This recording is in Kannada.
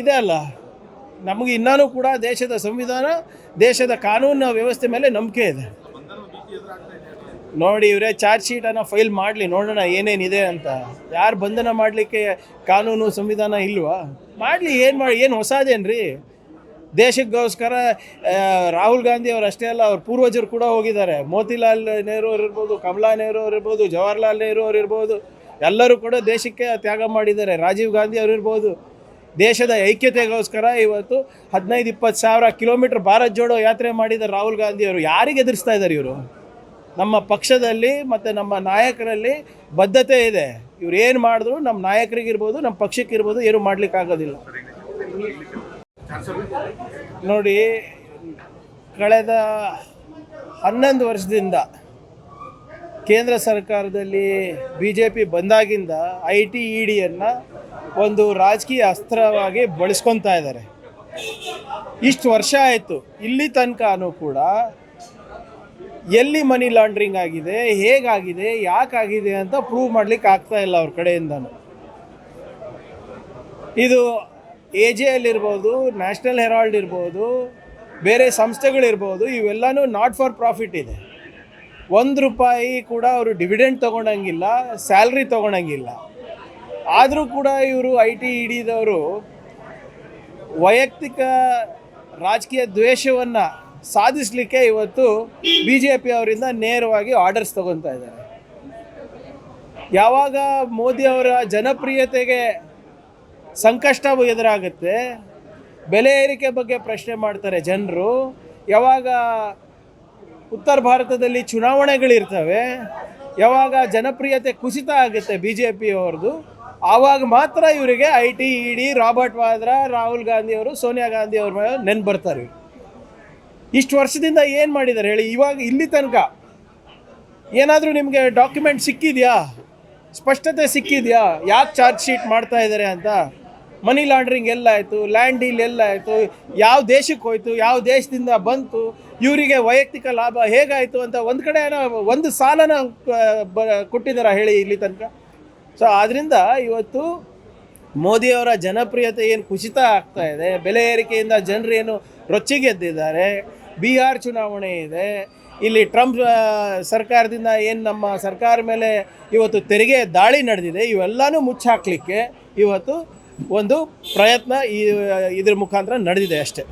ಇದೆ ಅಲ್ಲ? ನಮಗೆ ಇನ್ನೂ ಕೂಡ ದೇಶದ ಸಂವಿಧಾನ, ದೇಶದ ಕಾನೂನು ವ್ಯವಸ್ಥೆ ಮೇಲೆ ನಂಬಿಕೆ ಇದೆ. ನೋಡಿ ಇವರೇ ಚಾರ್ಜ್ ಶೀಟನ್ನು ಫೈಲ್ ಮಾಡಲಿ, ನೋಡೋಣ ಏನೇನಿದೆ ಅಂತ. ಯಾರು ಬಂಧನ ಮಾಡಲಿಕ್ಕೆ ಕಾನೂನು, ಸಂವಿಧಾನ ಇಲ್ವಾ? ಮಾಡಲಿ, ಏನು ಮಾಡಿ, ಏನು ಹೊಸದೇನ್ರಿ? ದೇಶಕ್ಕೋಸ್ಕರ ರಾಹುಲ್ ಗಾಂಧಿ ಅವರು ಅಷ್ಟೇ ಅಲ್ಲ, ಅವ್ರ ಪೂರ್ವಜರು ಕೂಡ ಹೋಗಿದ್ದಾರೆ. ಮೋತಿಲಾಲ್ ನೆಹರು ಅವ್ರು ಇರ್ಬೋದು, ಕಮಲಾ ನೆಹರು ಅವ್ರು ಇರ್ಬೋದು, ಜವಾಹರ್ಲಾಲ್ ನೆಹರು ಅವ್ರು ಇರ್ಬೋದು, ಎಲ್ಲರೂ ಕೂಡ ದೇಶಕ್ಕೆ ತ್ಯಾಗ ಮಾಡಿದ್ದಾರೆ. ರಾಜೀವ್ ಗಾಂಧಿ ಅವರು ಇರ್ಬೋದು. ದೇಶದ ಐಕ್ಯತೆಗೋಸ್ಕರ ಇವತ್ತು ಹದಿನೈದು, ಇಪ್ಪತ್ತು ಸಾವಿರ ಕಿಲೋಮೀಟರ್ ಭಾರತ್ ಜೋಡೋ ಯಾತ್ರೆ ಮಾಡಿದ ರಾಹುಲ್ ಗಾಂಧಿ ಅವರು ಯಾರಿಗೆ ಎದುರಿಸ್ತಾ ಇದ್ದಾರೆ ಇವರು? ನಮ್ಮ ಪಕ್ಷದಲ್ಲಿ ಮತ್ತು ನಮ್ಮ ನಾಯಕರಲ್ಲಿ ಬದ್ಧತೆ ಇದೆ. ಇವ್ರು ಏನು ಮಾಡಿದ್ರು ನಮ್ಮ ನಾಯಕರಿಗಿರ್ಬೋದು ನಮ್ಮ ಪಕ್ಷಕ್ಕಿರ್ಬೋದು ಏನು ಮಾಡಲಿಕ್ಕಾಗೋದಿಲ್ಲ ನೋಡಿ, ಕಳೆದ ಹನ್ನೊಂದು ವರ್ಷದಿಂದ ಕೇಂದ್ರ ಸರ್ಕಾರದಲ್ಲಿ ಬಿ ಜೆ ಪಿ ಬಂದಾಗಿಂದ ಐ ಟಿ ಇ ಡಿಯನ್ನು ಒಂದು ರಾಜಕೀಯ ಅಸ್ತ್ರವಾಗಿ ಬಳಸ್ಕೊತಾ ಇದ್ದಾರೆ. ಇಷ್ಟು ವರ್ಷ ಆಯಿತು. ಇಲ್ಲಿ ತನಕನೂ ಕೂಡ ಎಲ್ಲಿ ಮನಿ ಲಾಂಡ್ರಿಂಗ್ ಆಗಿದೆ, ಹೇಗಾಗಿದೆ, ಯಾಕಾಗಿದೆ ಅಂತ ಪ್ರೂವ್ ಮಾಡ್ಲಿಕ್ಕೆ ಆಗ್ತಾ ಇಲ್ಲ ಅವ್ರ ಕಡೆಯಿಂದನೂ. ಇದು ಎ ಜೆ ಎಲ್ ಇರ್ಬೋದು ನ್ಯಾಷನಲ್ ಹೆರಾಲ್ಡ್ ಇರ್ಬೋದು, ಬೇರೆ ಸಂಸ್ಥೆಗಳಿರ್ಬೋದು ಇವೆಲ್ಲನೂ ನಾಟ್ ಫಾರ್ ಪ್ರಾಫಿಟ್ ಇದೆ. ಒಂದು ರೂಪಾಯಿ ಕೂಡ ಅವರು ಡಿವಿಡೆಂಡ್ ತೊಗೊಳಂಗಿಲ್ಲ ಸ್ಯಾಲ್ರಿ ತೊಗೊಳಂಗಿಲ್ಲ ಆದರೂ ಕೂಡ ಇವರು ಐ ಟಿ ಇಡಿದವರು ವೈಯಕ್ತಿಕ ರಾಜಕೀಯ ದ್ವೇಷವನ್ನು ಸಾಧಿಸಲಿಕ್ಕೆ ಇವತ್ತು ಬಿ ಜೆ ಪಿ ಅವರಿಂದ ನೇರವಾಗಿ ಆರ್ಡರ್ಸ್ ತಗೊತಾ ಇದ್ದಾರೆ. ಯಾವಾಗ ಮೋದಿ ಅವರ ಜನಪ್ರಿಯತೆಗೆ ಸಂಕಷ್ಟ ಎದುರಾಗುತ್ತೆ, ಬೆಲೆ ಏರಿಕೆ ಬಗ್ಗೆ ಪ್ರಶ್ನೆ ಮಾಡ್ತಾರೆ ಜನರು. ಯಾವಾಗ ಉತ್ತರ ಭಾರತದಲ್ಲಿ ಚುನಾವಣೆಗಳಿರ್ತವೆ, ಯಾವಾಗ ಜನಪ್ರಿಯತೆ ಕುಸಿತ ಆಗುತ್ತೆ ಬಿ ಜೆ ಪಿಯವ್ರದ್ದು ಆವಾಗ ಮಾತ್ರ ಇವರಿಗೆ I T E D Robert Vadra, Rahul Gandhi ಅವರು, ಸೋನಿಯಾ ಗಾಂಧಿ ಅವ್ರ ನೆನ್ಪು ಬರ್ತಾರೆ. ಇಷ್ಟು ವರ್ಷದಿಂದ ಏನು ಮಾಡಿದ್ದಾರೆ ಹೇಳಿ, ಇವಾಗ ಇಲ್ಲಿ ತನಕ ಏನಾದರೂ ನಿಮಗೆ ಡಾಕ್ಯುಮೆಂಟ್ ಸಿಕ್ಕಿದೆಯಾ? ಸ್ಪಷ್ಟತೆ ಸಿಕ್ಕಿದೆಯಾ? ಯಾಕೆ ಚಾರ್ಜ್ ಶೀಟ್ ಮಾಡ್ತಾ ಇದ್ದಾರೆ ಅಂತ? ಮನಿ ಲಾಂಡ್ರಿಂಗ್ ಎಲ್ಲಾಯಿತು ಲ್ಯಾಂಡ್ ಡೀಲ್ ಎಲ್ಲಾಯಿತು ಯಾವ ದೇಶಕ್ಕೆ ಹೋಯ್ತು, ಯಾವ ದೇಶದಿಂದ ಬಂತು, ಇವರಿಗೆ ವೈಯಕ್ತಿಕ ಲಾಭ ಹೇಗಾಯಿತು ಅಂತ ಒಂದು ಕಡೆ ಏನೋ ಒಂದು ಸಾಲನ ಬ ಕೊಟ್ಟಿದ್ದಾರಾ ಹೇಳಿ ಇಲ್ಲಿ ತನಕ? ಸೊ ಆದ್ದರಿಂದ ಇವತ್ತು ಮೋದಿಯವರ ಜನಪ್ರಿಯತೆ ಏನು ಕುಸಿತ ಆಗ್ತಾ ಇದೆ, ಬೆಲೆ ಏರಿಕೆಯಿಂದ ಜನರು ಏನು ರೊಚ್ಚಿಗೆದ್ದಿದ್ದಾರೆ, ಬಿಹಾರ್ ಚುನಾವಣೆ ಇದೆ, ಇಲ್ಲಿ ಟ್ರಂಪ್ ಸರ್ಕಾರದಿಂದ ಏನು ನಮ್ಮ ಸರ್ಕಾರ ಮೇಲೆ ಇವತ್ತು ತೆರಿಗೆ ದಾಳಿ ನಡೆದಿದೆ, ಇವೆಲ್ಲನೂ ಮುಚ್ಚಾಕ್ಲಿಕ್ಕೆ ಇವತ್ತು ಒಂದು ಪ್ರಯತ್ನ ಈ ಇದ್ರ ಮುಖಾಂತರ ನಡೆದಿದೆ ಅಷ್ಟೇ.